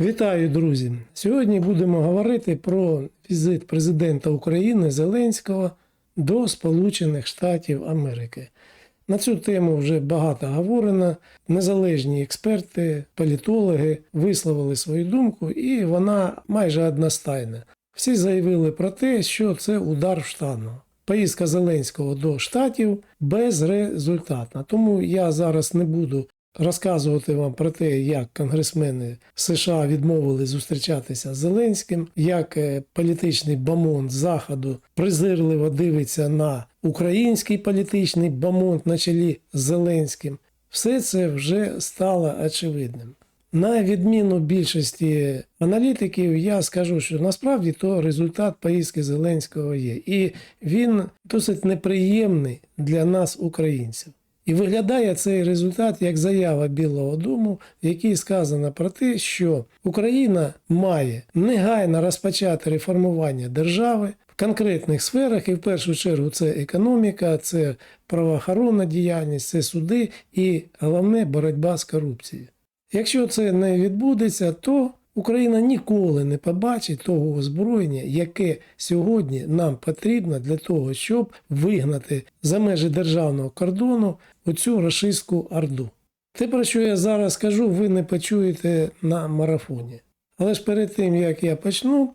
Вітаю, друзі! Сьогодні будемо говорити про візит президента України Зеленського до Сполучених Штатів Америки. На цю тему вже багато говорено. Незалежні експерти, політологи висловили свою думку, і вона майже одностайна. Всі заявили про те, що це удар в штану. Поїздка Зеленського до Штатів безрезультатна. Тому я зараз не буду розказувати вам про те, як конгресмени США відмовили зустрічатися з Зеленським, як е, політичний бомонд Заходу презирливо дивиться на український політичний бомонд на чолі з Зеленським. Все це вже стало очевидним. На відміну більшості аналітиків, я скажу, що насправді то результат поїздки Зеленського є, і він досить неприємний для нас, українців. І виглядає цей результат як заява Білого Дому, в якій сказано про те, що Україна має негайно розпочати реформування держави в конкретних сферах, і в першу чергу це економіка, це правоохоронна діяльність, це суди і головне боротьба з корупцією. Якщо це не відбудеться, то Україна ніколи не побачить того озброєння, яке сьогодні нам потрібно для того, щоб вигнати за межі державного кордону оцю рашистську орду. Те, про що я зараз скажу, ви не почуєте на марафоні. Але ж перед тим, як я почну,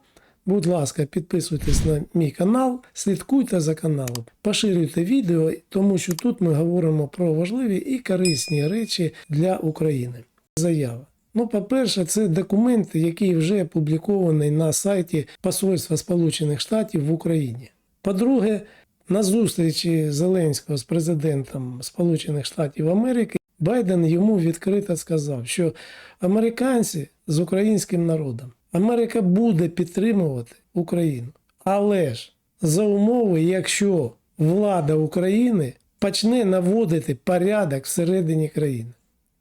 будь ласка, підписуйтесь на мій канал, слідкуйте за каналом, поширюйте відео, тому що тут ми говоримо про важливі і корисні речі для України. Заява. Ну, по-перше, це документ, який вже опублікований на сайті Посольства Сполучених Штатів в Україні. По-друге, на зустрічі Зеленського з президентом Сполучених Штатів Америки Байден йому відкрито сказав, що американці з українським народом Америка буде підтримувати Україну. Але ж за умови, якщо влада України почне наводити порядок всередині країни.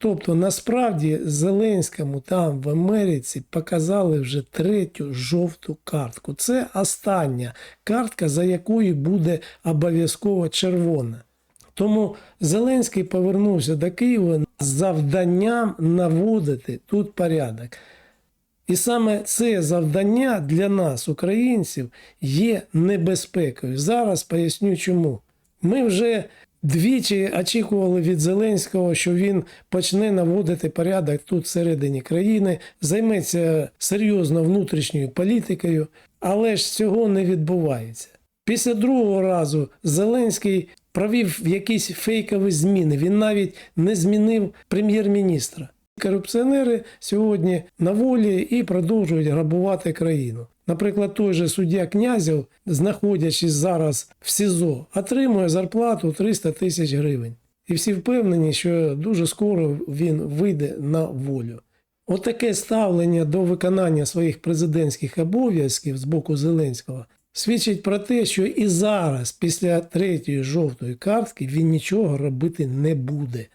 Тобто, насправді Зеленському там в Америці показали вже третю жовту картку. Це остання картка, за якою буде обов'язково червона. Тому Зеленський повернувся до Києва з завданням наводити тут порядок. І саме це завдання для нас, українців, є небезпекою. Зараз поясню чому. Ми вже двічі очікували від Зеленського, що він почне наводити порядок тут всередині країни, займеться серйозно внутрішньою політикою, але ж цього не відбувається. Після другого разу Зеленський провів якісь фейкові зміни. Він навіть не змінив прем'єр-міністра. Корупціонери сьогодні на волі і продовжують грабувати країну. Наприклад, той же суддя князів, знаходячись зараз в СІЗО, отримує зарплату 300 тисяч гривень. І всі впевнені, що дуже скоро він вийде на волю. Отаке ставлення до виконання своїх президентських обов'язків з боку Зеленського свідчить про те, що і зараз, після третьої жовтої картки, він нічого робити не буде.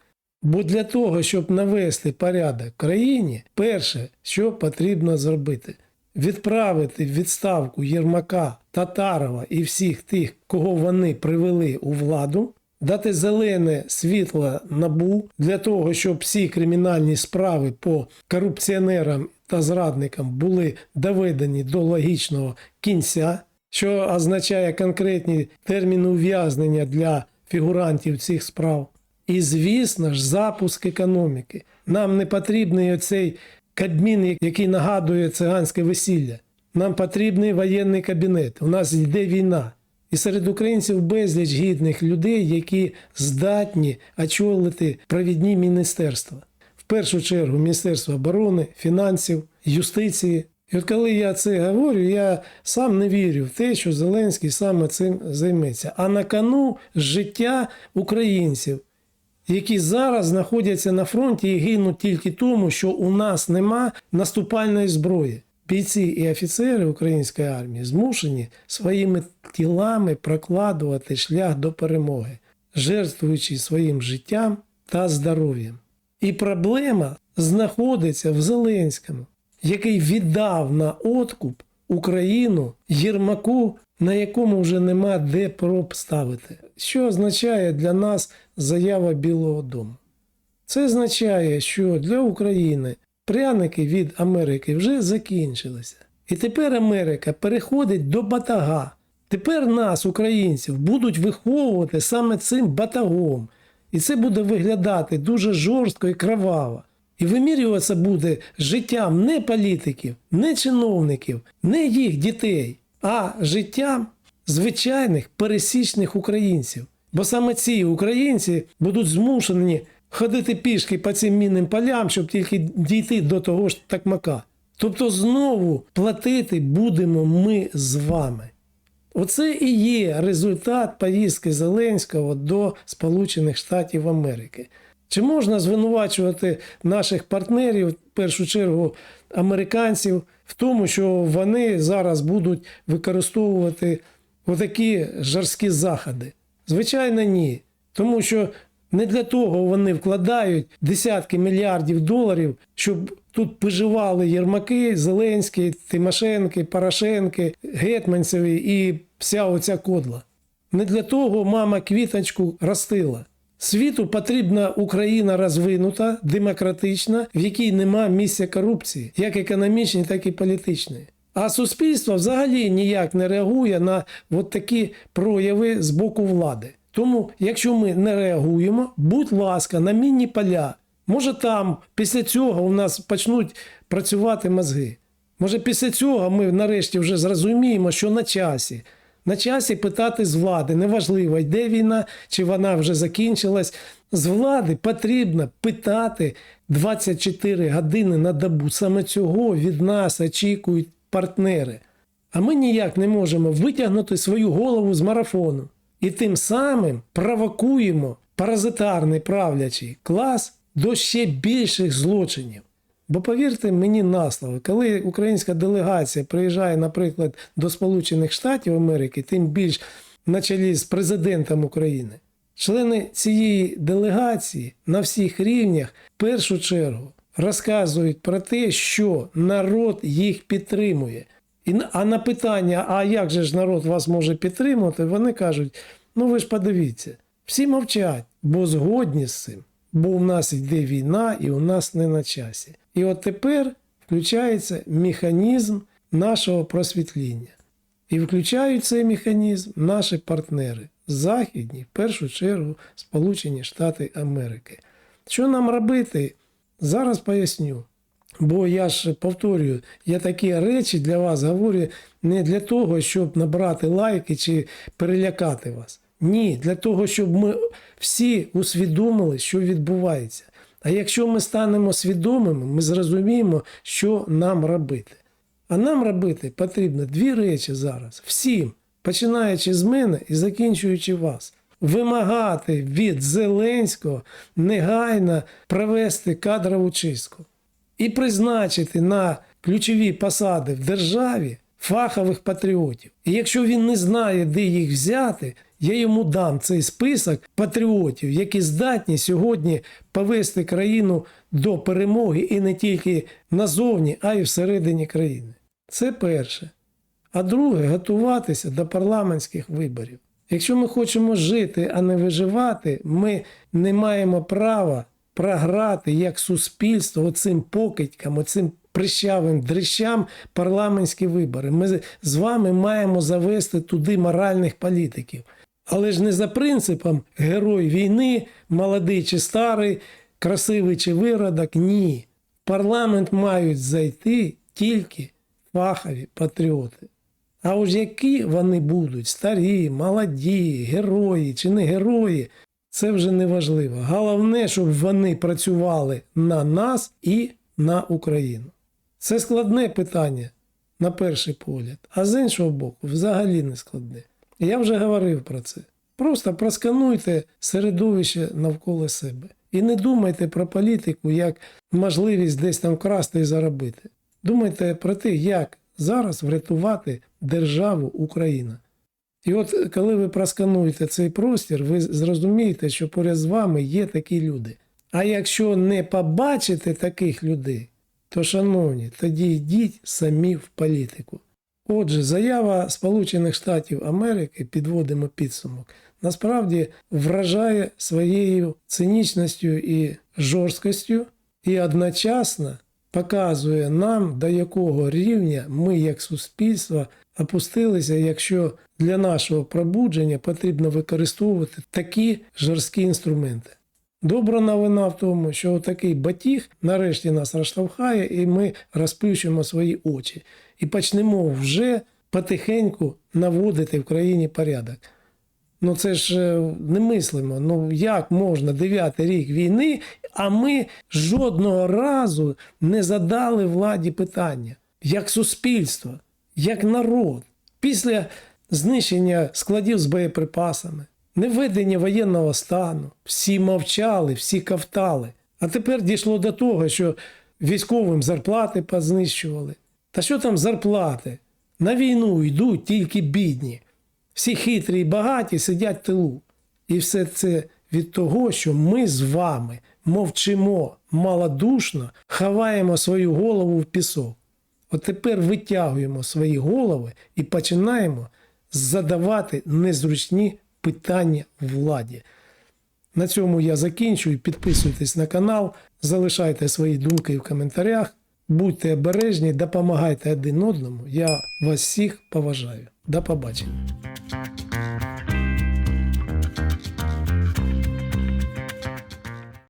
Бо для того, щоб навести порядок в країні, перше, що потрібно зробити, відправити відставку Єрмака, Татарова і всіх тих, кого вони привели у владу, дати зелене світло набу для того, щоб всі кримінальні справи по корупціонерам та зрадникам були доведені до логічного кінця, що означає конкретні терміни ув'язнення для фігурантів цих справ. І, звісно ж, запуск економіки. Нам не потрібний оцей кабмін, який нагадує циганське весілля. Нам потрібний воєнний кабінет. У нас йде війна. І серед українців безліч гідних людей, які здатні очолити провідні міністерства. В першу чергу Міністерство оборони, фінансів, юстиції. І от коли я це говорю, я сам не вірю в те, що Зеленський саме цим займеться. А на кону життя українців які зараз знаходяться на фронті і гинуть тільки тому, що у нас нема наступальної зброї. Бійці і офіцери української армії змушені своїми тілами прокладувати шлях до перемоги, жертвуючи своїм життям та здоров'ям. І проблема знаходиться в Зеленському, який віддав на откуп Україну Єрмаку, на якому вже нема де проб ставити. Що означає для нас заява Білого Дому? Це означає, що для України пряники від Америки вже закінчилися. І тепер Америка переходить до батага. Тепер нас, українців, будуть виховувати саме цим батагом. І це буде виглядати дуже жорстко і кроваво. І вимірюватися буде життям не політиків, не чиновників, не їх дітей, а життям звичайних пересічних українців. Бо саме ці українці будуть змушені ходити пішки по цим мінним полям, щоб тільки дійти до того ж такмака. Тобто знову платити будемо ми з вами. Оце і є результат поїздки Зеленського до Сполучених Штатів Америки. Чи можна звинувачувати наших партнерів, в першу чергу американців, в тому, що вони зараз будуть використовувати отакі жорсткі заходи? Звичайно, ні. Тому що не для того вони вкладають десятки мільярдів доларів, щоб тут поживали Єрмаки, Зеленський, Тимошенки, Порошенки, Гетманцеві і вся оця кодла. Не для того мама квіточку ростила. Світу потрібна Україна розвинута, демократична, в якій нема місця корупції, як економічної, так і політичної. А суспільство взагалі ніяк не реагує на от такі прояви з боку влади. Тому, якщо ми не реагуємо, будь ласка, на мінні поля. Може там після цього у нас почнуть працювати мозги. Може, після цього ми нарешті вже зрозуміємо, що на часі. На часі питати з влади, неважливо, йде війна чи вона вже закінчилась. З влади потрібно питати 24 години на добу. Саме цього від нас очікують партнери. А ми ніяк не можемо витягнути свою голову з марафону. І тим самим провокуємо паразитарний правлячий клас до ще більших злочинів. Бо повірте мені на слово, коли українська делегація приїжджає, наприклад, до Сполучених Штатів Америки, тим більш на чолі з президентом України, члени цієї делегації на всіх рівнях в першу чергу розказують про те, що народ їх підтримує. І, а на питання, а як же ж народ вас може підтримувати, вони кажуть: ну ви ж подивіться, всі мовчать, бо згодні з цим. Бо у нас йде війна і у нас не на часі. І от тепер включається механізм нашого просвітління. І включають цей механізм наші партнери західні, в першу чергу Сполучені Штати Америки. Що нам робити? Зараз поясню. Бо я ж повторюю, я такі речі для вас говорю не для того, щоб набрати лайки чи перелякати вас. Ні, для того, щоб ми всі усвідомили, що відбувається. А якщо ми станемо свідомими, ми зрозуміємо, що нам робити. А нам робити потрібно дві речі зараз. Всім, починаючи з мене і закінчуючи вас. Вимагати від Зеленського негайно провести кадрову чистку і призначити на ключові посади в державі фахових патріотів. І якщо він не знає, де їх взяти, я йому дам цей список патріотів, які здатні сьогодні повести країну до перемоги і не тільки назовні, а й всередині країни. Це перше. А друге, готуватися до парламентських виборів. Якщо ми хочемо жити, а не виживати, ми не маємо права програти як суспільство оцим покидькам, оцим прищавим дрищам парламентські вибори. Ми з вами маємо завести туди моральних політиків. Але ж не за принципом герой війни, молодий чи старий, красивий чи виродок. Ні. В парламент мають зайти тільки фахові патріоти. А уж які вони будуть старі, молоді, герої чи не герої, це вже не важливо. Головне, щоб вони працювали на нас і на Україну. Це складне питання на перший погляд, а з іншого боку, взагалі не складне. Я вже говорив про це. Просто проскануйте середовище навколо себе. І не думайте про політику як можливість десь там красти і заробити. Думайте про те, як зараз врятувати державу Україна. І от коли ви проскануєте цей простір, ви зрозумієте, що поряд з вами є такі люди. А якщо не побачите таких людей, то, шановні, тоді йдіть самі в політику. Отже, заява Сполучених Штатів Америки, підводимо підсумок, насправді вражає своєю цинічністю і жорсткістю, і одночасно показує нам, до якого рівня ми, як суспільство, опустилися, якщо для нашого пробудження потрібно використовувати такі жорсткі інструменти. Добра новина в тому, що такий батіг нарешті нас розштовхає, і ми розплющимо свої очі і почнемо вже потихеньку наводити в країні порядок. Ну це ж е, немислимо. Ну як можна дев'ятий рік війни, а ми жодного разу не задали владі питання як суспільство, як народ. Після знищення складів з боєприпасами, невведення воєнного стану, всі мовчали, всі кавтали. А тепер дійшло до того, що військовим зарплати познищували. Та що там зарплати? На війну йдуть тільки бідні. Всі хитрі і багаті сидять в тилу. І все це від того, що ми з вами мовчимо малодушно, ховаємо свою голову в пісок. От тепер витягуємо свої голови і починаємо задавати незручні питання владі. На цьому я закінчую. Підписуйтесь на канал, залишайте свої думки в коментарях. Будьте обережні, допомагайте один одному. Я вас всіх поважаю. До побачення.